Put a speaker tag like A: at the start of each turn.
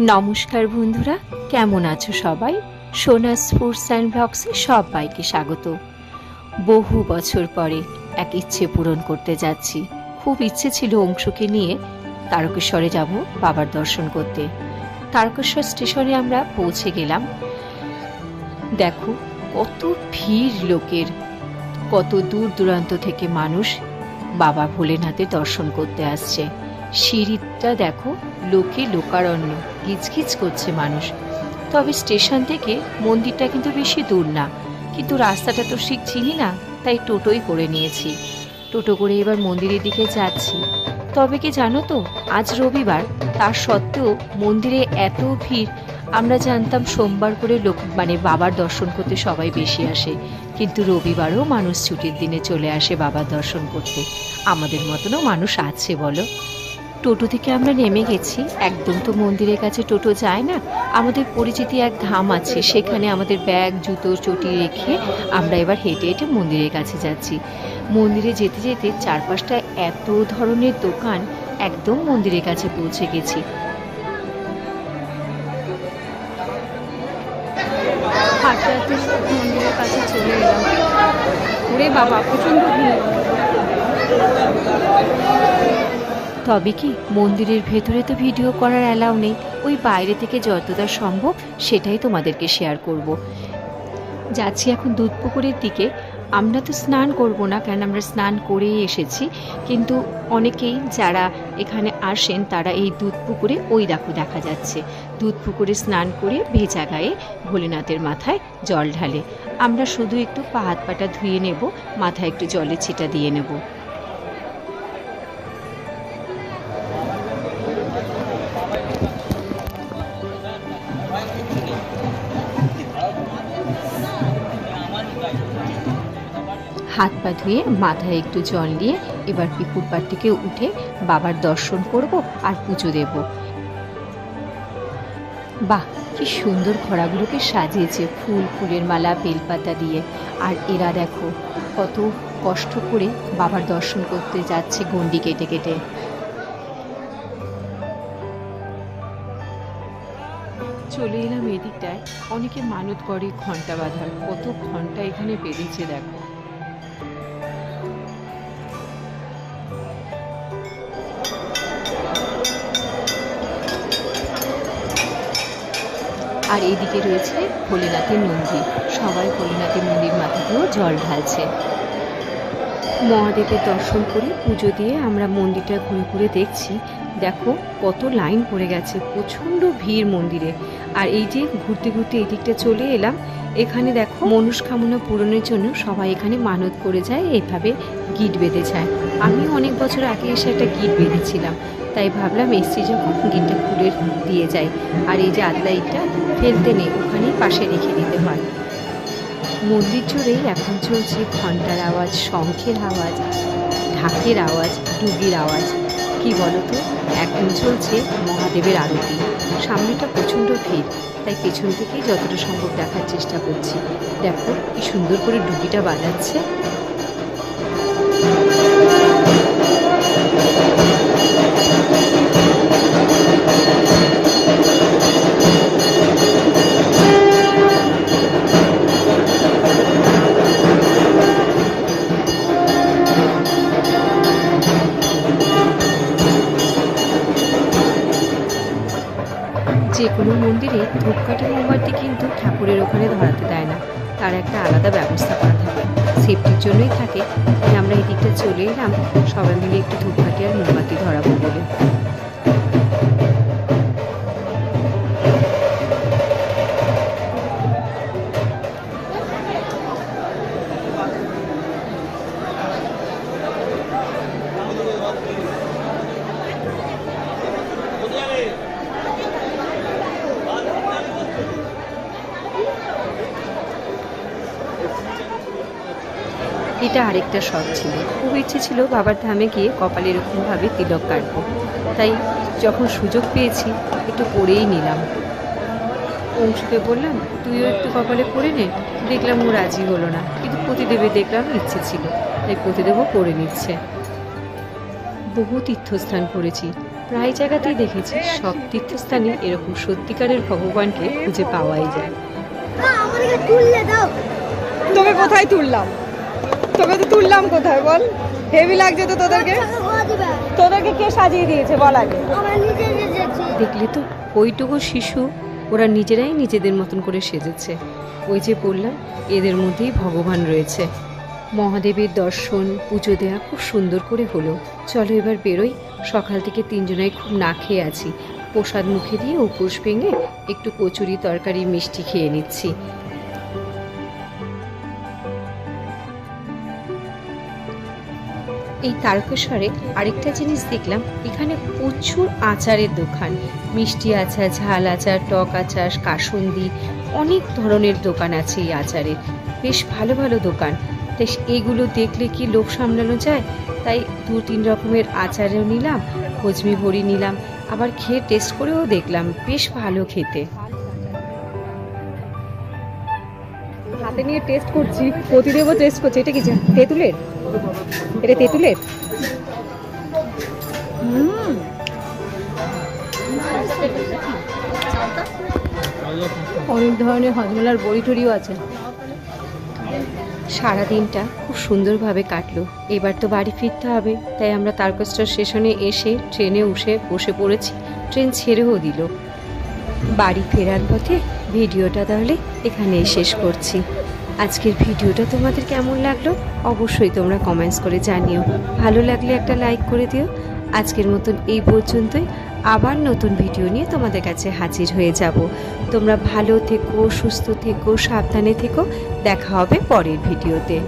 A: নমস্কার বন্ধুরা, কেমন আছো সবাই? সোনাস ফুডস অ্যান্ড ব্লগসে সবাইকে স্বাগত। বহু বছর পরে এক ইচ্ছে পূরণ করতে যাচ্ছি। খুব ইচ্ছে ছিল অংশুকে নিয়ে তারকেশ্বরে যাব বাবার দর্শন করতে। তারকেশ্বর স্টেশনে আমরা পৌঁছে গেলাম। দেখো, কত ভিড় লোকের। কত দূর দূরান্ত থেকে মানুষ বাবা ভোলেনাথের দর্শন করতে আসছে। সিঁড়িটা দেখো, লোকে লোকারণ্য, গিজগিজ করছে মানুষ। তবে স্টেশন থেকে মন্দিরটা কিন্তু বেশি দূর না। কিন্তু রাস্তাটা তো ঠিক চিনি না, তাই টোটোই করে নিয়েছি। টোটো করে এবার মন্দিরের দিকে যাচ্ছি। তবে কি জানো তো, আজ রবিবার, তার সত্ত্বেও মন্দিরে এত ভিড়, আমরা জানতাম সোমবার করে লোক মানে বাবার দর্শন করতে সবাই বেশি আসে। কিন্তু রবিবারও মানুষ ছুটির দিনে চলে আসে বাবার দর্শন করতে। আমাদের মতনও মানুষ আছে বলো। টোটো থেকে আমরা নেমে গেছি। একদম তো মন্দিরের কাছে টোটো যায় না। আমাদের পরিচিতি এক ধাম আছে, সেখানে আমাদের ব্যাগ, জুতো, চটি রেখে আমরা এবার হেঁটে হেঁটে মন্দিরের কাছে যাচ্ছি। মন্দিরে যেতে যেতে চারপাশটা এত ধরনের দোকান, একদম মন্দিরের কাছে পৌঁছে গেছি।
B: মন্দিরের কাছে ওরে বাবা, প্রচণ্ড ভিড়।
A: তবে কি মন্দিরের ভেতরে তো ভিডিও করার অ্যালাউ নেই? ওই বাইরে থেকে যতটা সম্ভব সেটাই তোমাদেরকে শেয়ার করব। যাচ্ছি এখন দুধ পুকুরের দিকে। আমরা তো স্নান করব না কেন আমরা স্নান করেই এসেছি। কিন্তু অনেকেই যারা এখানে আসেন, তারা এই দুধ পুকুরে ওই দেখো দেখা যাচ্ছে। দুধ পুকুরে স্নান করে ভেজা গায়ে ভোলেনাথের মাথায় জল ঢালে। আমরা শুধু একটু পা হাত পাটা ধুয়ে নেব, মাথায় একটু জলে ছিটা দিয়ে নেব। হাত পা ধুয়ে মাথায় একটু জল নিয়ে এবার পিপুর পাড় থেকে উঠে বাবার দর্শন করব আর পুজো দেব। বাহ, কি সুন্দর ঘোড়াগুলোকে সাজিয়েছে ফুল, ফুলের মালা, বেলপাতা দিয়ে। আর এরা দেখো, কত কষ্ট করে বাবার দর্শন করতে যাচ্ছে গন্ডি কেটে কেটে। চলে এলাম এদিকটায়। অনেকে মানত করে ঘণ্টা বাঁধার। কত ঘণ্টা এখানে বেঁধেছে দেখো। আর এইদিকে রয়েছে ভোলেনাথের মন্দির। সবাই ভোলেনাথের মন্দির মাথাতেও জল ঢালছে। মহাদেবের দর্শন করে পুজো দিয়ে আমরা মন্দিরটা ঘুরে ঘুরে দেখছি। দেখো কত লাইন পড়ে গেছে, প্রচণ্ড ভিড় মন্দিরে। আর এই যে ঘুরতে ঘুরতে এই দিকটা চলে এলাম, এখানে দেখো মনস্কামনা পূরণের জন্য সবাই এখানে মানত করে যায়, এইভাবে গিট বেঁধে যায়। আমি অনেক বছর আগে এসে একটা গিট বেঁধেছিলাম। তাই ভাবলাম এসছি যখন, গিটটা খুলে দিয়ে যাই। আর এই যে আদলা ইটটা ফেলতে নেই, ওখানেই পাশে রেখে দিতে হয়। মন্দির জুড়েই এখন চলছে ঘণ্টার আওয়াজ, শঙ্খের আওয়াজ, ঢাকের আওয়াজ ডুগির আওয়াজ। কি বলতো, এখন চলছে মহাদেবের আরতি। সামনেটা প্রচণ্ড ভিড়, তাই পেছন থেকেই যতটা সম্ভব দেখার চেষ্টা করছি। দেখো, কি সুন্দর করে ডুগিটা বাজাচ্ছে। যে কোনো মন্দিরে ধূপকাঠি মোমবাতি কিন্তু ঠাকুরের ওখানে ধরাতে দেয় না। তার একটা আলাদা ব্যবস্থা করা থাকে। সেফটির জন্যই থাকে। তাই আমরা এই দিকটা চলে এলাম। সবাই মিলে একটু ধূপকাঠি আর মোমবাতি ধরাবো বলে। এটা আরেকটা শখ ছিল। খুব ইচ্ছে ছিল বাবার ধামে গিয়ে কপালে এরকমভাবে তিলক কাটবো। তাই যখন সুযোগ পেয়েছি একটু পরেই নিলাম। অংশুকে বললাম তুইও একটু কপালে পরে নে। দেখলাম ও রাজি হলো না। কিন্তু প্রতিদেবে দেখলাম ইচ্ছে ছিল তাই প্রতিদেবও পরে নিচ্ছে। বহু তীর্থস্থান করেছি। প্রায় জায়গাতেই দেখেছি সব তীর্থস্থানে এরকম সত্যিকারের ভগবানকে খুঁজে পাওয়াই যায়।
C: আমাদেরকে তুললে দাও।
B: তোকে কোথায় তুললাম? তোকে তো তুললাম কোথায় বল? হেভি লাগছে তো তোদেরকে? তোদেরকে কে সাজিয়ে দিয়েছে বল আগে।
A: দেখলে তো, ওইটুকু শিশু ওরা নিজেরাই নিজেদের মতন করে সেজেছে। ওই যে বললাম, এদের মধ্যেই ভগবান রয়েছে। মহাদেবের দর্শন, পুজো দেওয়া খুব সুন্দর করে হলো। চলো এবার বেরোই, সকাল থেকে তিনজনাই খুব না খেয়ে আছি। প্রসাদ মুখে দিয়ে উপোস ভেঙে একটু কচুরি, তরকারি, মিষ্টি খেয়ে নিচ্ছি। এই তারকেশ্বরে আরেকটা জিনিস দেখলাম, এখানে প্রচুর আচারের দোকান। মিষ্টি আচার, ঝাল আচার, টক আচার, কাসুন্দি, অনেক ধরনের দোকান আছে এই আচারের। বেশ ভালো ভালো দোকান। তাই এগুলো দেখলে কি লোক সামলানো যায়? তাই দু তিন রকমের আচারও নিলাম, হজমি ভরি নিলাম, আবার খেয়ে টেস্ট করেও দেখলাম, বেশ ভালো খেতে।
B: হাতে নিয়ে টেস্ট করছি প্রতিদেবও টেস্ট করছি। এটা কি তেঁতুলের? এটা তেঁতুলের? অনেক ধরনের হজমলার বড়ি টড়িও আছে।
A: সারা দিনটা খুব সুন্দরভাবে কাটলো। এবার তো বাড়ি ফিরতে হবে, তাই আমরা তারকেশ্বর স্টেশনে এসে ট্রেনে উঠে বসে পড়েছি। ট্রেন ছেড়েও দিল। বাড়ি ফেরার পথে ভিডিওটা তাহলে এখানেই শেষ করছি। আজকের ভিডিওটা তোমাদের কেমন লাগল অবশ্যই তোমরা কমেন্টস করে জানিও। ভালো লাগলে একটা লাইক করে দিও। আজকের মতন এই পর্যন্তই। আবার নতুন ভিডিও নিয়ে তোমাদের কাছে হাজির হয়ে যাব। তোমরা ভালো থেকো, সুস্থ থেকো, সাবধানে থেকো। দেখা হবে পরের ভিডিওতে।